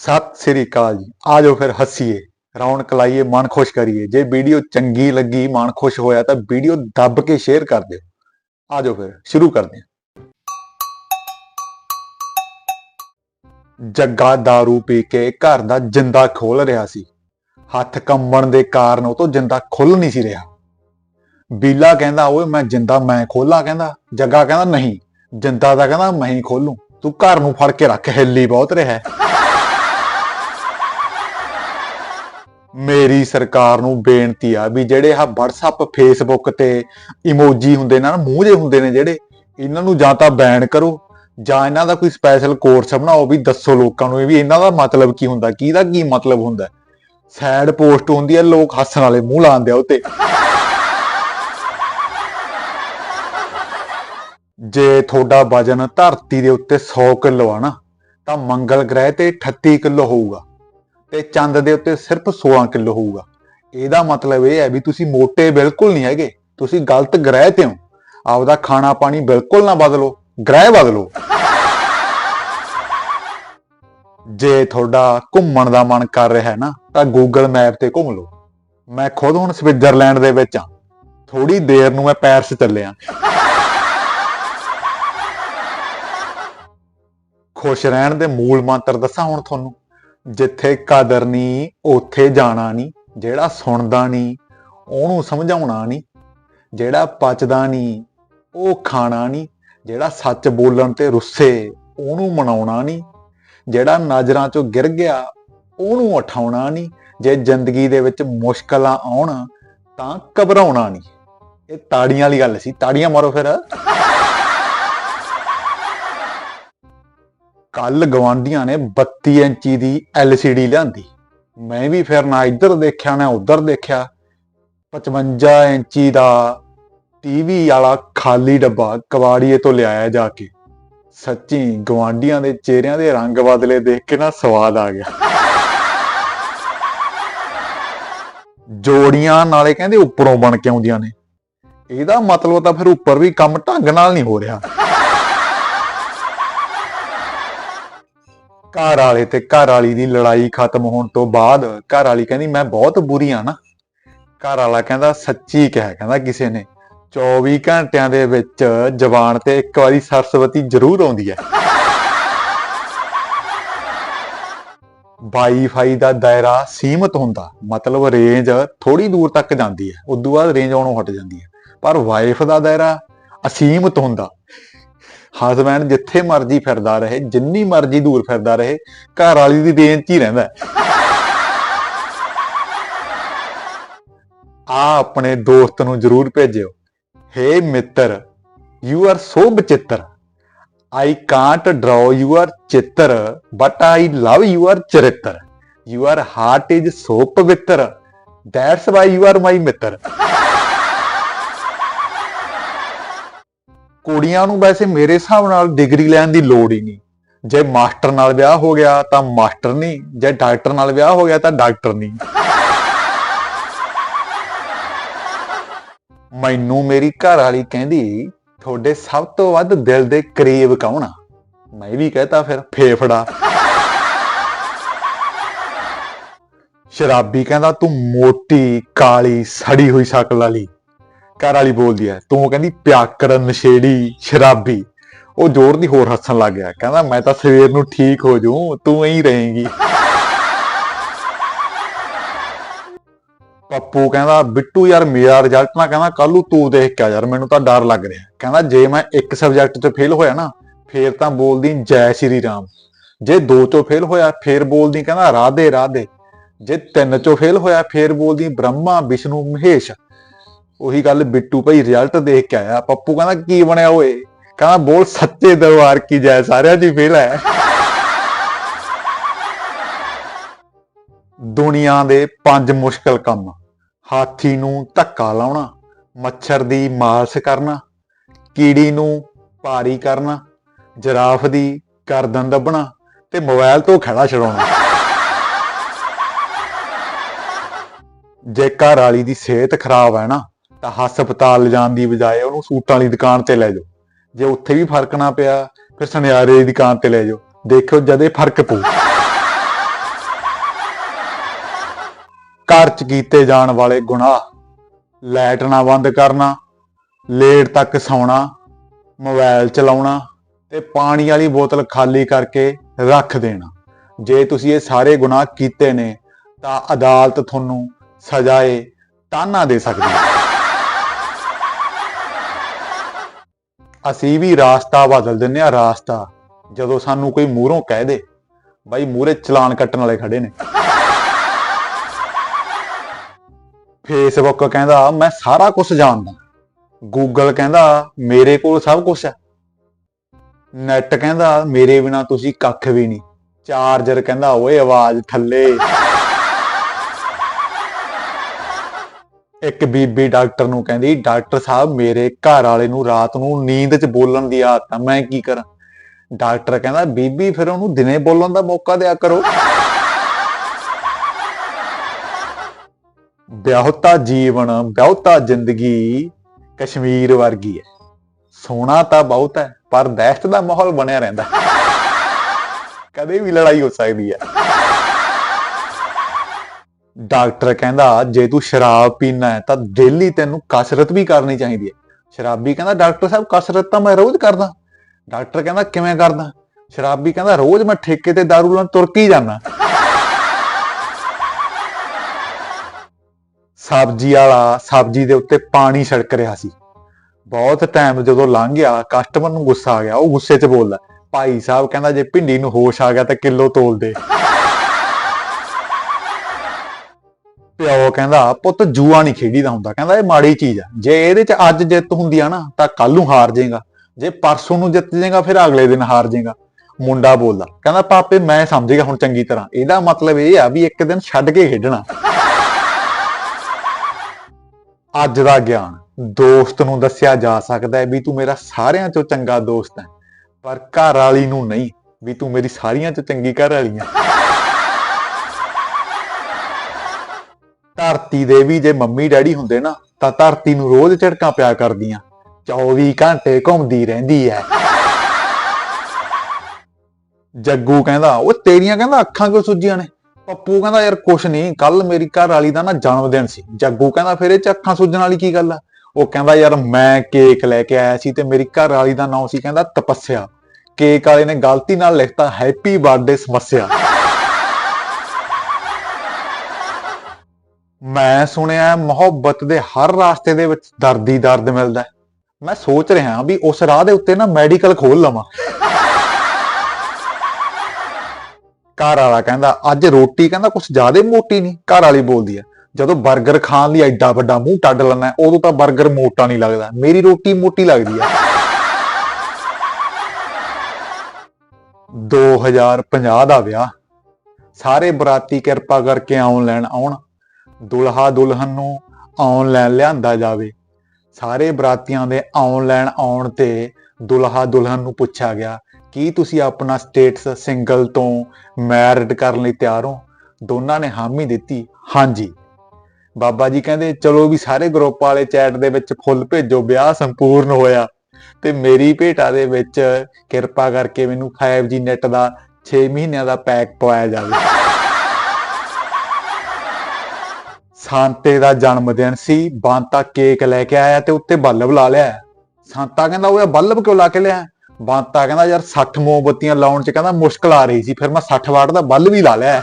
ਸਤਿ ਸ੍ਰੀ ਅਕਾਲ ਜੀ। ਆ ਜਾਓ ਫਿਰ ਹੱਸੀਏ, ਰੌਣਕ ਲਾਈਏ, ਮਨ ਖੁਸ਼ ਕਰੀਏ। ਜੇ ਵੀਡੀਓ ਚੰਗੀ ਲੱਗੀ, ਮਨ ਖੁਸ਼ ਹੋਇਆ, ਤਾਂ ਵੀਡੀਓ ਦੱਬ ਕੇ ਸ਼ੇਅਰ ਕਰ ਦਿਓ। ਆ ਜਾਓ ਫਿਰ, ਸ਼ੁਰੂ ਕਰਦੇ ਹਾਂ। ਜੱਗਾ दारू ਪੀ ਕੇ ਘਰ ਦਾ ਜਿੰਦਾ ਖੋਲ ਰਿਹਾ ਸੀ। ਹੱਥ ਕੰਬਣ ਦੇ ਕਾਰਨ ਉਹ ਤੋਂ ਜਿੰਦਾ ਖੁੱਲ ਨਹੀਂ ਸੀ ਰਿਹਾ। ਬੀਲਾ ਕਹਿੰਦਾ, ਓਏ, ਮੈਂ ਜਿੰਦਾ, ਮੈਂ ਖੋਲਾਂ ਕਹਿੰਦਾ। ਜੱਗਾ ਕਹਿੰਦਾ, ਨਹੀਂ, ਜਿੰਦਾ ਦਾ ਕਹਿੰਦਾ, ਮੈਂ ਹੀ ਖੋਲੂ ਤੂੰ ਘਰ ਨੂੰ ਫੜ ਕੇ ਰੱਖ, ਹਿੱਲੀ ਬਹੁਤ ਰਿਹਾ ਮੇਰੀ ਸਰਕਾਰ ਨੂੰ ਬੇਨਤੀ ਆ ਵੀ ਜਿਹੜੇ ਆ WhatsApp, Facebook ਤੇ ਇਮੋਜੀ ਹੁੰਦੇ ਨੇ ਨਾ, ਮੂੰਹ ਜੇ ਹੁੰਦੇ ਨੇ ਜਿਹੜੇ, ਇਹਨਾਂ ਨੂੰ ਜਾਂ ਤਾਂ ਬੈਨ ਕਰੋ, ਜਾਂ ਇਹਨਾਂ ਦਾ ਕੋਈ ਸਪੈਸ਼ਲ ਕੋਰਸ ਬਣਾਓ ਵੀ ਦੱਸੋ ਲੋਕਾਂ ਨੂੰ ਵੀ ਇਹਨਾਂ ਦਾ ਮਤਲਬ ਕੀ ਹੁੰਦਾ ਕੀ ਦਾ ਕੀ ਮਤਲਬ ਹੁੰਦਾ। ਸੈਡ ਪੋਸਟ ਹੁੰਦੀ ਹੈ ਲੋਕ ਹੱਸਣ ਵਾਲੇ ਮੂੰਹ ਲਾਉਂਦੇ ਆ ਉਤੇ। ਜੇ ਤੁਹਾਡਾ ਵਜਨ ਧਰਤੀ ਦੇ ਉੱਤੇ 100 ਕਿਲੋ ਆ ਨਾ, ਤਾਂ ਮੰਗਲ ਗ੍ਰਹਿ ਤੇ 38 ਕਿਲੋ ਹੋਊਗਾ। ਤੇ ਚੰਦ ਦੇ ਉੱਤੇ ਸਿਰਫ 16 ਕਿਲੋ ਹੋਊਗਾ। ਇਹਦਾ ਮਤਲਬ ਇਹ ਹੈ ਵੀ ਤੁਸੀਂ ਮੋਟੇ ਬਿਲਕੁਲ ਨਹੀਂ ਹੈਗੇ, ਤੁਸੀਂ ਗਲਤ ਗ੍ਰਹਿ ਤੇ ਹੋ। ਆਪਦਾ ਖਾਣਾ ਪਾਣੀ ਬਿਲਕੁਲ ਨਾ ਬਦਲੋ, ਗ੍ਰਹਿ ਬਦਲੋ। ਜੇ ਤੁਹਾਡਾ ਘੁੰਮਣ ਦਾ ਮਨ ਕਰ ਰਿਹਾ ਹੈ ਨਾ, ਤਾਂ ਗੂਗਲ ਮੈਪ ਤੇ ਘੁੰਮ ਲਓ। ਮੈਂ ਖੁਦ ਹੁਣ ਸਵਿਟਜ਼ਰਲੈਂਡ ਦੇ ਵਿੱਚ ਆ ਥੋੜੀ ਦੇਰ ਨੂੰ ਮੈਂ ਪੈਰਿਸ ਚੱਲਿਆ। ਖੁਸ਼ ਰਹਿਣ ਦੇ ਮੂਲ ਮੰਤਰ ਦੱਸਾਂ ਹੁਣ ਤੁਹਾਨੂੰ। ਜਿੱਥੇ ਕਦਰ ਨਹੀਂ, ਉੱਥੇ ਜਾਣਾ ਨਹੀਂ, ਜਿਹੜਾ ਸੁਣਦਾ ਨਹੀਂ, ਉਹਨੂੰ ਸਮਝਾਉਣਾ ਨਹੀਂ, ਜਿਹੜਾ ਪਚਦਾ ਨਹੀਂ, ਉਹ ਖਾਣਾ ਨਹੀਂ, ਜਿਹੜਾ ਸੱਚ ਬੋਲਣ ਤੇ ਰੁੱਸੇ, ਉਹਨੂੰ ਮਨਾਉਣਾ ਨਹੀਂ, ਜਿਹੜਾ ਨਜ਼ਰਾਂ 'ਚੋਂ ਗਿਰ ਗਿਆ, ਉਹਨੂੰ ਉਠਾਉਣਾ ਨਹੀਂ, ਜੇ ਜ਼ਿੰਦਗੀ ਦੇ ਵਿੱਚ ਮੁਸ਼ਕਲਾਂ ਆਉਣ ਤਾਂ ਘਬਰਾਉਣਾ ਨਹੀਂ। ਇਹ ਤਾੜੀਆਂ ਵਾਲੀ ਗੱਲ ਸੀ। ਤਾੜੀਆਂ ਮਾਰੋ ਫਿਰ। ਕੱਲ ਗਵਾਂਡੀਆਂ ਨੇ 32 ਇੰਚੀ ਦੀ LCD ਲਿਆਂਦੀ। ਮੈਂ ਵੀ ਫਿਰ ਨਾ ਇੱਧਰ ਦੇਖਿਆ, ਨਾ ਉੱਧਰ ਦੇਖਿਆ। 55 ਇੰਚੀ ਦਾ ਟੀਵੀ ਵਾਲਾ ਖਾਲੀ ਡੱਬਾ ਕਵਾੜੀਏ ਤੋਂ ਲਿਆਇਆ ਜਾ ਕੇ। ਸੱਚੀ ਗਵਾਂਡੀਆਂ ਦੇ ਚਿਹਰਿਆਂ ਦੇ ਰੰਗ ਬਦਲੇ ਦੇਖ ਕੇ ਨਾ ਸਵਾਦ ਆ ਗਿਆ। ਜੋੜੀਆਂ ਨਾਲੇ ਕਹਿੰਦੇ ਉੱਪਰੋਂ ਬਣ ਕੇ ਆਉਂਦੀਆਂ ਨੇ। ਇਹਦਾ ਮਤਲਬ ਤਾਂ ਫਿਰ ਉੱਪਰ ਵੀ ਕੰਮ ਢੰਗ ਨਾਲ ਨਹੀਂ ਹੋ ਰਿਹਾ। ਘਰ ਵਾਲੇ ਤੇ ਘਰ ਵਾਲੀ ਦੀ ਲੜਾਈ ਖਤਮ ਹੋਣ ਤੋਂ ਬਾਅਦ ਘਰ ਵਾਲੀ ਕਹਿੰਦੀ, ਮੈਂ ਬਹੁਤ ਬੁਰੀ ਆ ਨਾ। ਘਰ ਵਾਲਾ ਕਹਿੰਦਾ, ਸੱਚੀ ਕਿਹਾ, ਕਹਿੰਦਾ ਕਿਸੇ ਨੇ। 24 ਘੰਟਿਆਂ ਦੇ ਵਿੱਚ ਜ਼ਬਾਨ ਤੇ ਇੱਕ ਵਾਰੀ ਸਰਸਵਤੀ ਜ਼ਰੂਰ ਆਉਂਦੀ ਹੈ। ਵਾਈਫਾਈ ਦਾ ਦਾਇਰਾ ਸੀਮਤ ਹੁੰਦਾ, ਮਤਲਬ ਰੇਂਜ ਥੋੜੀ ਦੂਰ ਤੱਕ ਜਾਂਦੀ ਹੈ, ਉਦੋਂ ਬਾਅਦ ਰੇਂਜ ਆਉਣੋਂ ਹਟ ਜਾਂਦੀ ਹੈ। ਪਰ ਵਾਈਫ ਦਾ ਦਾਇਰਾ ਅਸੀਮਤ ਹੁੰਦਾ ਹਸਬੈਂਡ ਜਿੱਥੇ ਮਰਜ਼ੀ ਫਿਰਦਾ ਰਹੇ, ਜਿੰਨੀ ਮਰਜ਼ੀ ਦੂਰ ਫਿਰਦਾ ਰਹੇ, ਘਰ ਵਾਲੀ ਦੀ ਦੇਣ 'ਚ ਹੀ ਰਹਿੰਦਾ ਆ ਆਪਣੇ ਦੋਸਤ ਨੂੰ ਜਰੂਰ ਭੇਜਿਓ। ਹੇ ਮਿੱਤਰ ਯੂ ਆਰ ਸੋ ਬਚਿੱਤਰ ਆਈ ਕਾਂਟ ਡਰਾਅ ਯੂਅਰ ਚਿੱਤਰ ਬਟ ਆਈ ਲਵ ਯੂਅਰ ਚਰਿੱਤਰ। ਯੂਅਰ ਹਾਰਟ ਇਜ਼ ਸੋ ਪਵਿੱਤਰ। That's why you are my ਮਿੱਤਰ। ਕੁੜੀਆਂ ਨੂੰ ਵੈਸੇ ਮੇਰੇ ਹਿਸਾਬ ਨਾਲ ਡਿਗਰੀ ਲੈਣ ਦੀ ਲੋੜ ਹੀ ਨਹੀਂ। ਜੇ ਮਾਸਟਰ ਨਾਲ ਵਿਆਹ ਹੋ ਗਿਆ ਤਾਂ ਮਾਸਟਰ ਨਹੀਂ, ਜੇ ਡਾਕਟਰ ਨਾਲ ਵਿਆਹ ਹੋ ਗਿਆ ਤਾਂ ਡਾਕਟਰ ਨਹੀਂ। ਮੈਨੂੰ ਮੇਰੀ ਘਰ ਵਾਲੀ ਕਹਿੰਦੀ, ਤੁਹਾਡੇ ਸਭ ਤੋਂ ਵੱਧ ਦਿਲ ਦੇ ਕਰੀਬ ਕੌਣ ਆ? ਮੈਂ ਵੀ ਕਹਤਾ ਫਿਰ, ਫੇਫੜਾ। ਸ਼ਰਾਬੀ ਕਹਿੰਦਾ, ਤੂੰ ਮੋਟੀ, ਕਾਲੀ, ਸੜੀ ਹੋਈ ਸ਼ਕਲ ਵਾਲੀ। ਘਰ ਵਾਲੀ ਬੋਲਦੀ ਹੈ, ਤੂੰ ਕਹਿੰਦੀ ਪਿਆਕੜ ਨਸ਼ੇੜੀ, ਸ਼ਰਾਬੀ। ਉਹ ਜ਼ੋਰ ਦੀ ਹੋਰ ਹੱਸਣ ਲੱਗ ਗਿਆ, ਕਹਿੰਦਾ ਮੈਂ ਤਾਂ ਸਵੇਰ ਨੂੰ ਠੀਕ ਹੋ ਜੂ ਤੂੰ ਐਂ ਹੀ ਰਹੇਂਗੀ। ਪੱਪੂ ਕਹਿੰਦਾ, ਬਿੱਟੂ ਯਾਰ ਮੇਰਾ ਰਿਜ਼ਲਟ ਨਾ ਕਹਿੰਦਾ ਕੱਲੂ ਤੂੰ ਦੇਖ ਕੇ ਆ ਯਾਰ, ਮੈਨੂੰ ਤਾਂ ਡਰ ਲੱਗ ਰਿਹਾ। ਕਹਿੰਦਾ, ਜੇ ਮੈਂ ਇੱਕ ਸਬਜੈਕਟ 'ਚ ਫੇਲ ਹੋਇਆ ਨਾ, ਫੇਰ ਤਾਂ ਬੋਲਦੀ ਜੈ ਸ਼੍ਰੀ ਰਾਮ। ਜੇ ਦੋ 'ਚੋਂ ਫੇਲ ਹੋਇਆ, ਫੇਰ ਬੋਲਦੀ ਕਹਿੰਦਾ ਰਾਧੇ ਰਾਧੇ। ਜੇ ਤਿੰਨ 'ਚੋਂ ਫੇਲ ਹੋਇਆ, ਫੇਰ ਬੋਲਦੀ ਬ੍ਰਹਮਾ, ਵਿਸ਼ਨੂੰ, ਮਹੇਸ਼। ਉਹੀ ਗੱਲ ਬਿੱਟੂ ਭਾਈ ਰਿਜ਼ਲਟ ਦੇਖ ਕੇ ਆਇਆ। ਪੱਪੂ ਕਹਿੰਦਾ, ਕੀ ਬਣਿਆ ਓਏ? ਕਹਿੰਦਾ, ਬੋਲ ਸੱਚੇ ਦਰਬਾਰ ਕੀ ਜੈ ਸਾਰਿਆਂ 'ਚ ਫੇਲ ਹੈ। ਦੁਨੀਆ ਦੇ ਪੰਜ ਮੁਸ਼ਕਲ ਕੰਮ। ਹਾਥੀ ਨੂੰ ਧੱਕਾ ਲਾਉਣਾ, ਮੱਛਰ ਦੀ ਮਾਲਸ਼ ਕਰਨਾ, ਕੀੜੀ ਨੂੰ ਭਾਰੀ ਕਰਨਾ, ਜਿਰਾਫ ਦੀ ਗਰਦਨ ਦੱਬਣਾ ਤੇ ਮੋਬਾਈਲ ਤੋਂ ਖੜਾ ਛਡਾਉਣਾ। ਜੇ ਘਰ ਵਾਲੀ ਦੀ ਸਿਹਤ ਖਰਾਬ ਹੈ ਨਾ ਤਾਂ ਹਸਪਤਾਲ ਲਿਜਾਣ ਦੀ ਬਜਾਏ ਉਹਨੂੰ ਸੂਟਾਂ ਵਾਲੀ ਦੁਕਾਨ ਤੇ ਲੈ ਜਾਓ। ਜੇ ਉੱਥੇ ਵੀ ਫ਼ਰਕ ਨਾ ਪਿਆ, ਫਿਰ ਸੁਨਿਆਰੇ ਦੀ ਦੁਕਾਨ ਤੇ ਲੈ ਜਾਓ। ਦੇਖਿਓ ਜਦੇ ਫ਼ਰਕ ਪਊ। ਘਰ ਚ ਕੀਤੇ ਜਾਣ ਵਾਲੇ ਗੁਨਾਹ, ਲਾਈਟ ਨਾ ਬੰਦ ਕਰਨਾ, ਲੇਟ ਤੱਕ ਸੌਣਾ, ਮੋਬਾਈਲ ਚਲਾਉਣਾ ਤੇ ਪਾਣੀ ਵਾਲੀ ਬੋਤਲ ਖਾਲੀ ਕਰਕੇ ਰੱਖ ਦੇਣਾ। ਜੇ ਤੁਸੀਂ ਇਹ ਸਾਰੇ ਗੁਨਾਹ ਕੀਤੇ ਨੇ, ਤਾਂ ਅਦਾਲਤ ਤੁਹਾਨੂੰ ਸਜ਼ਾਏ ਤਾਨਾ ਦੇ ਸਕਦੀ। ਹੈ ਅਸੀਂ ਵੀ ਰਾਸਤਾ ਬਦਲ ਦਿੰਨੇ ਆ, ਰਾਸਤਾ। ਜਦੋਂ ਸਾਨੂੰ ਕੋਈ ਮੂਹਰੋਂ ਕਹਿ ਦੇ, ਬਾਈ ਮੂਹਰੇ ਚਲਾਨ ਕੱਟਣ ਵਾਲੇ ਖੜੇ ਨੇ। ਫੇਸਬੁੱਕ ਕਹਿੰਦਾ, ਮੈਂ ਸਾਰਾ ਕੁਝ ਜਾਣਦਾ। ਗੂਗਲ ਕਹਿੰਦਾ, ਮੇਰੇ ਕੋਲ ਸਭ ਕੁਝ ਹੈ। ਨੈਟ ਕਹਿੰਦਾ, ਮੇਰੇ ਬਿਨਾ ਤੁਸੀਂ ਕੱਖ ਵੀ ਨਹੀਂ। ਚਾਰਜਰ ਕਹਿੰਦਾ, ਓਏ ਆਵਾਜ਼ ਥੱਲੇ। ਇੱਕ ਬੀਬੀ ਡਾਕਟਰ ਨੂੰ ਕਹਿੰਦੀ, ਡਾਕਟਰ ਸਾਹਿਬ, ਮੇਰੇ ਘਰ ਵਾਲੇ ਨੂੰ ਰਾਤ ਨੂੰ ਨੀਂਦ 'ਚ ਬੋਲਣ ਦੀ ਆਦਤ ਆ, ਮੈਂ ਕੀ ਕਰਾਂ? ਡਾਕਟਰ ਕਹਿੰਦਾ, ਬੀਬੀ, ਫਿਰ ਉਹਨੂੰ ਦਿਨੇ ਬੋਲਣ ਦਾ ਮੌਕਾ ਦਿਆ ਕਰੋ। ਵਿਆਹੁਤਾ ਜੀਵਨ, ਵਿਆਹੁਤਾ ਜ਼ਿੰਦਗੀ ਕਸ਼ਮੀਰ ਵਰਗੀ ਹੈ। ਸੋਨਾ ਤਾਂ ਬਹੁਤ ਹੈ, ਪਰ ਦਹਿਸ਼ਤ ਦਾ ਮਾਹੌਲ ਬਣਿਆ ਰਹਿੰਦਾ। ਕਦੇ ਵੀ ਲੜਾਈ ਹੋ ਸਕਦੀ ਹੈ। ਡਾਕਟਰ ਕਹਿੰਦਾ, ਜੇ ਤੂੰ ਸ਼ਰਾਬ ਪੀਣਾ ਹੈ, ਤਾਂ ਡੇਲੀ ਤੈਨੂੰ ਕਸਰਤ ਵੀ ਕਰਨੀ ਚਾਹੀਦੀ ਹੈ। ਸ਼ਰਾਬੀ ਕਹਿੰਦਾ, ਡਾਕਟਰ ਸਾਹਿਬ, ਕਸਰਤ ਤਾਂ ਮੈਂ ਰੋਜ਼ ਕਰਦਾ। ਡਾਕਟਰ ਕਹਿੰਦਾ, ਕਿਵੇਂ ਕਰਦਾ? ਸ਼ਰਾਬੀ ਕਹਿੰਦਾ, ਰੋਜ਼ ਮੈਂ ਠੇਕੇ ਤੇ ਦਾਰੂ ਲੈਣ ਤੁਰ ਹੀ ਜਾਂਦਾ। ਸਬਜ਼ੀ ਵਾਲਾ ਸਬਜ਼ੀ ਦੇ ਉੱਤੇ ਪਾਣੀ ਛਿੜਕ ਰਿਹਾ ਸੀ। ਬਹੁਤ ਟਾਈਮ ਜਦੋਂ ਲੰਘ ਗਿਆ ਕਸਟਮਰ ਨੂੰ ਗੁੱਸਾ ਆ ਗਿਆ। ਉਹ ਗੁੱਸੇ 'ਚ ਬੋਲਦਾ, ਭਾਈ ਸਾਹਿਬ ਕਹਿੰਦਾ, ਜੇ ਭਿੰਡੀ ਨੂੰ ਹੋਸ਼ ਆ ਗਿਆ ਤਾਂ ਕਿਲੋ ਤੋਲ ਦੇ। ਪਿਓ ਕਹਿੰਦਾ, ਪੁੱਤ ਜੂਆ ਨਹੀਂ ਖੇਡੀਦਾ ਹੁੰਦਾ। ਕਹਿੰਦਾ, ਇਹ ਮਾੜੀ ਚੀਜ਼ ਆ। ਜੇ ਇਹਦੇ 'ਚ ਅੱਜ ਜਿੱਤ ਹੁੰਦੀ ਆ ਨਾ, ਤਾਂ ਕੱਲ ਨੂੰ ਹਾਰ ਜਾਏਗਾ। ਜੇ ਪਰਸੋਂ ਨੂੰ ਜਿੱਤ ਜਾਏਗਾ, ਫਿਰ ਅਗਲੇ ਦਿਨ ਹਾਰ ਜਾਏਗਾ। ਮੁੰਡਾ ਬੋਲਦਾ, ਕਹਿੰਦਾ, ਪਾਪੇ, ਮੈਂ ਸਮਝ ਗਿਆ ਹੁਣ ਚੰਗੀ ਤਰ੍ਹਾਂ। ਇਹਦਾ ਮਤਲਬ ਇਹ ਆ ਵੀ ਇੱਕ ਦਿਨ ਛੱਡ ਕੇ ਖੇਡਣਾ। ਅੱਜ ਦਾ ਗਿਆਨ ਦੋਸਤ ਨੂੰ ਦੱਸਿਆ ਜਾ ਸਕਦਾ ਹੈ ਵੀ ਤੂੰ ਮੇਰਾ ਸਾਰਿਆਂ ਚੋਂ ਚੰਗਾ ਦੋਸਤ ਹੈ, ਪਰ ਘਰ ਵਾਲੀ ਨੂੰ ਨਹੀਂ, ਵੀ ਤੂੰ ਮੇਰੀ ਸਾਰੀਆਂ ਚੋਂ ਚੰਗੀ ਘਰ ਵਾਲੀ ਹੈ। ਧਰਤੀ ਦੇ ਵੀ ਜੇ ਮੰਮੀ ਡੈਡੀ ਹੁੰਦੇ ਨਾ, ਤਾਂ ਧਰਤੀ ਨੂੰ ਰੋਜ਼ ਝਟਕਾਂ ਪਿਆ ਕਰਦੀਆਂ। 24 ਘੰਟੇ ਘੁੰਮਦੀ ਰਹਿੰਦੀ ਹੈ ਜੱਗੂ ਕਹਿੰਦਾ, ਉਹ ਤੇਰੀਆਂ ਕਹਿੰਦਾ ਅੱਖਾਂ ਕਿਉਂ ਸੁੱਜੀਆਂ ਨੇ? ਪੱਪੂ ਕਹਿੰਦਾ, ਯਾਰ ਕੁਛ ਨਹੀਂ ਕੱਲ ਮੇਰੀ ਘਰ ਵਾਲੀ ਦਾ ਨਾ ਜਨਮ ਦਿਨ ਸੀ। ਜੱਗੂ ਕਹਿੰਦਾ, ਫਿਰ ਇਹ ਚ ਅੱਖਾਂ ਸੁੱਜਣ ਵਾਲੀ ਕੀ ਗੱਲ ਆ? ਉਹ ਕਹਿੰਦਾ, ਯਾਰ ਮੈਂ ਕੇਕ ਲੈ ਕੇ ਆਇਆ ਸੀ ਤੇ ਮੇਰੀ ਘਰ ਵਾਲੀ ਦਾ ਨਾਮ ਸੀ ਕਹਿੰਦਾ ਤਪੱਸਿਆ। ਕੇਕ ਵਾਲੇ ਨੇ ਗਲਤੀ ਨਾਲ ਲਿਖਤਾ, ਹੈਪੀ ਬਰਥਡੇ ਸਮੱਸਿਆ ਮੈਂ ਸੁਣਿਆ ਮੁਹੱਬਤ ਦੇ ਹਰ ਰਾਸਤੇ ਦੇ ਵਿੱਚ ਦਰਦ ਹੀ ਦਰਦ ਮਿਲਦਾ ਹੈ। ਮੈਂ ਸੋਚ ਰਿਹਾ ਵੀ ਉਸ ਰਾਹ ਦੇ ਉੱਤੇ ਨਾ ਮੈਡੀਕਲ ਖੋਲ ਲਵਾਂ। ਘਰ ਵਾਲਾ ਕਹਿੰਦਾ, ਅੱਜ ਰੋਟੀ ਕਹਿੰਦਾ ਕੁਝ ਜ਼ਿਆਦਾ ਮੋਟੀ ਨਹੀਂ, ਘਰ ਵਾਲੀ ਬੋਲਦੀ ਹੈ, ਜਦੋਂ 버ਗਰ ਖਾਣ ਲਈ ਐਡਾ ਵੱਡਾ ਮੂੰਹ ਟੱਡ ਲੈਣਾ ਉਦੋਂ ਤਾਂ 버ਗਰ ਮੋਟਾ ਨਹੀਂ ਲੱਗਦਾ, ਮੇਰੀ ਰੋਟੀ ਮੋਟੀ ਲੱਗਦੀ ਹੈ। 2050 ਦਾ ਵਿਆਹ, ਸਾਰੇ ਬਰਾਤੀ ਕਿਰਪਾ ਕਰਕੇ ਆਉਣ ਲੈਣ ਆਉਣ। ਦੁਲਹਾ ਦੁਲਹਨ ਨੂੰ ਆਨਲਾਈਨ ਲਿਆਂਦਾ ਜਾਵੇ। ਸਾਰੇ ਬਰਾਤੀਆਂ ਦੇ ਆਨਲਾਈਨ ਆਉਣ ਤੇ ਦੁਲਹਾ ਦੁਲਹਨ ਨੂੰ ਪੁੱਛਿਆ ਗਿਆ, ਕੀ ਤੁਸੀਂ ਆਪਣਾ ਸਟੇਟਸ ਸਿੰਗਲ ਤੋਂ ਮੈਰਿਡ ਕਰਨ ਲਈ ਤਿਆਰ ਹੋ? ਦੋਨਾਂ ਨੇ ਹਾਮੀ ਦਿੱਤੀ, ਹਾਂਜੀ। ਬਾਬਾ ਜੀ ਕਹਿੰਦੇ, ਚਲੋ ਵੀ ਸਾਰੇ ਗਰੁੱਪ ਵਾਲੇ ਚੈਟ ਦੇ ਵਿੱਚ ਫੁੱਲ ਭੇਜੋ, ਵਿਆਹ ਸੰਪੂਰਨ ਹੋਇਆ। ਤੇ ਮੇਰੀ ਭੇਟਾ ਦੇ ਵਿੱਚ ਕਿਰਪਾ ਕਰਕੇ ਮੈਨੂੰ 5G ਨੈਟ ਦਾ 6 ਮਹੀਨਿਆਂ ਦਾ ਪੈਕ ਪਵਾਇਆ ਜਾਵੇ। ਸਾਂਤੇ ਦਾ ਜਨਮ ਦਿਨ ਸੀ, ਬਾਂਤਾ ਕੇਕ ਲੈ ਕੇ ਆਇਆ ਤੇ ਉੱਤੇ ਬੱਲਬ ਲਾ ਲਿਆ। ਸਾਂਤਾ ਕਹਿੰਦਾ ਉਹ ਬੱਲਬ ਕਿਉਂ ਲਾ ਕੇ ਲਿਆ? ਬਾਂਤਾ ਕਹਿੰਦਾ, ਯਾਰ 60 ਮੋਮਬੱਤੀਆਂ ਲਾਉਣ ਚ ਕਹਿੰਦਾ ਮੁਸ਼ਕਲ ਆ ਰਹੀ ਸੀ, ਫਿਰ ਮੈਂ 60 ਵਾਟ ਦਾ ਬੱਲਬ ਵੀ ਲਾ ਲਿਆ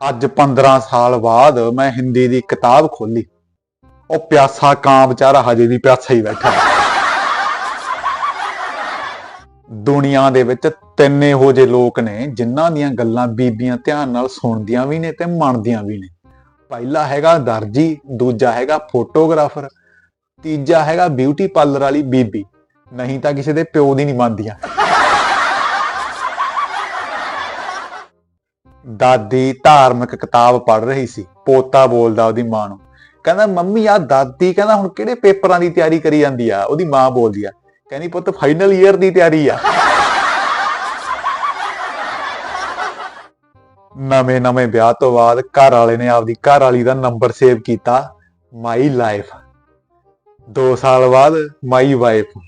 ਅੱਜ 15 ਸਾਲ ਬਾਅਦ ਮੈਂ ਹਿੰਦੀ ਦੀ ਕਿਤਾਬ ਖੋਲੀ ਉਹ ਪਿਆਸਾ ਕਾਂ ਵਿਚਾਰਾ ਹਜੇ ਵੀ ਪਿਆਸਾ ਹੀ ਬੈਠਾ ਹੈ। ਦੁਨੀਆ ਦੇ ਵਿੱਚ ਤਿੰਨ ਇਹੋ ਜਿਹੇ ਲੋਕ ਨੇ, ਜਿਨ੍ਹਾਂ ਦੀਆਂ ਗੱਲਾਂ ਬੀਬੀਆਂ ਧਿਆਨ ਨਾਲ ਸੁਣਦੀਆਂ ਵੀ ਨੇ ਤੇ ਮੰਨਦੀਆਂ ਵੀ ਨੇ। ਪਹਿਲਾ ਹੈਗਾ ਦਰਜੀ, ਦੂਜਾ ਹੈਗਾ ਫੋਟੋਗ੍ਰਾਫਰ, ਤੀਜਾ ਹੈਗਾ ਬਿਊਟੀ ਪਾਰਲਰ ਵਾਲੀ ਬੀਬੀ। ਨਹੀਂ ਤਾਂ ਕਿਸੇ ਦੇ ਪਿਓ ਦੀ ਨਹੀਂ ਮੰਨਦੀਆਂ। ਦਾਦੀ ਧਾਰਮਿਕ ਕਿਤਾਬ ਪੜ੍ਹ ਰਹੀ ਸੀ, ਪੋਤਾ ਬੋਲਦਾ ਉਹਦੀ ਮਾਂ ਨੂੰ। ਕਹਿੰਦਾ, ਮੰਮੀ ਆ ਦਾਦੀ ਕਹਿੰਦਾ ਹੁਣ ਕਿਹੜੇ ਪੇਪਰਾਂ ਦੀ ਤਿਆਰੀ ਕਰੀ ਜਾਂਦੀ ਆ? ਉਹਦੀ ਮਾਂ ਬੋਲਦੀ ਆ ਕਹਿੰਦੀ ਪੁੱਤ ਫਾਈਨਲ ਈਅਰ ਦੀ ਤਿਆਰੀ ਆ। ਨਵੇਂ ਨਵੇਂ ਵਿਆਹ ਤੋਂ ਬਾਅਦ ਘਰ ਵਾਲੇ ਨੇ ਆਪਦੀ ਘਰ ਵਾਲੀ ਦਾ ਨੰਬਰ ਸੇਵ ਕੀਤਾ ਮਾਈ ਲਾਈਫ 2 ਸਾਲ ਬਾਅਦ ਮਾਈ ਵਾਈਫ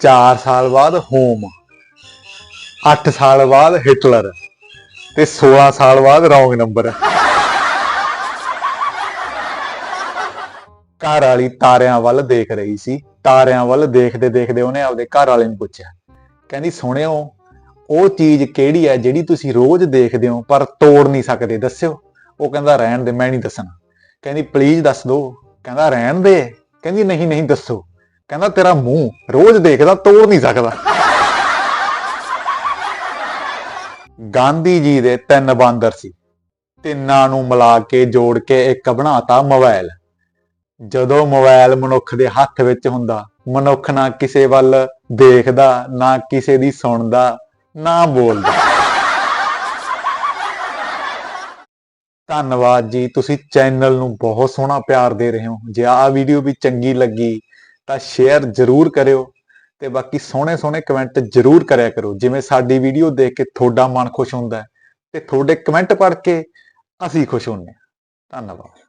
4 ਸਾਲ ਬਾਅਦ ਹੋਮ 8 ਸਾਲ ਬਾਅਦ ਹਿਟਲਰ ਤੇ 16 ਸਾਲ ਬਾਅਦ ਰੌਂਗ ਨੰਬਰ ਘਰ ਵਾਲੀ ਤਾਰਿਆਂ ਵੱਲ ਦੇਖ ਰਹੀ ਸੀ। ਤਾਰਿਆਂ ਵੱਲ ਦੇਖਦੇ ਦੇਖਦੇ ਉਹਨੇ ਆਪਦੇ ਘਰ ਵਾਲੇ ਨੂੰ ਪੁੱਛਿਆ, ਕਹਿੰਦੀ, ਸੁਣਿਓ, ਉਹ ਚੀਜ਼ ਕਿਹੜੀ ਹੈ ਜਿਹੜੀ ਤੁਸੀਂ ਰੋਜ਼ ਦੇਖਦੇ ਹੋ ਪਰ ਤੋੜ ਨਹੀਂ ਸਕਦੇ? ਦੱਸਿਓ। ਉਹ ਕਹਿੰਦਾ, ਰਹਿਣ ਦੇ, ਮੈਂ ਨਹੀਂ ਦੱਸਣਾ। ਕਹਿੰਦੀ, ਪਲੀਜ਼ ਦੱਸ ਦੋ। ਕਹਿੰਦਾ, ਰਹਿਣ ਦੇ? ਕਹਿੰਦੀ, ਨਹੀਂ ਨਹੀਂ, ਦੱਸੋ। ਕਹਿੰਦਾ, ਤੇਰਾ ਮੂੰਹ ਰੋਜ਼ ਦੇਖਦਾ, ਤੋੜ ਨਹੀਂ ਸਕਦਾ। ਗਾਂਧੀ ਜੀ ਦੇ ਤਿੰਨ ਬਾਂਦਰ ਸੀ। ਤਿੰਨਾਂ ਨੂੰ ਮਿਲਾ ਕੇ ਜੋੜ ਕੇ ਇੱਕ ਬਣਾਤਾ ਮੋਬਾਈਲ ਜਦੋਂ ਮੋਬਾਈਲ ਮਨੁੱਖ ਦੇ ਹੱਥ ਵਿੱਚ ਹੁੰਦਾ, ਮਨੁੱਖ ਨਾ ਕਿਸੇ ਵੱਲ ਦੇਖਦਾ, ਨਾ ਕਿਸੇ ਦੀ ਸੁਣਦਾ, ਨਾ ਬੋਲਦਾ। ਧੰਨਵਾਦ ਜੀ, ਤੁਸੀਂ ਚੈਨਲ ਨੂੰ ਬਹੁਤ ਸੋਹਣਾ ਪਿਆਰ ਦੇ ਰਹੇ ਹੋ। ਜੇ ਆਹ ਵੀਡੀਓ ਵੀ ਚੰਗੀ ਲੱਗੀ, ਤਾਂ ਸ਼ੇਅਰ ਜ਼ਰੂਰ ਕਰਿਓ ਤੇ ਬਾਕੀ ਸੋਹਣੇ ਸੋਹਣੇ ਕਮੈਂਟ ਜ਼ਰੂਰ ਕਰਿਆ ਕਰੋ। ਜਿਵੇਂ ਸਾਡੀ ਵੀਡੀਓ ਦੇਖ ਕੇ ਤੁਹਾਡਾ ਮਨ ਖੁਸ਼ ਹੁੰਦਾ ਹੈ ਤੇ ਤੁਹਾਡੇ ਕਮੈਂਟ ਪੜ੍ਹ ਕੇ ਅਸੀਂ ਖੁਸ਼ ਹੁੰਦੇ ਹਾਂ। ਧੰਨਵਾਦ।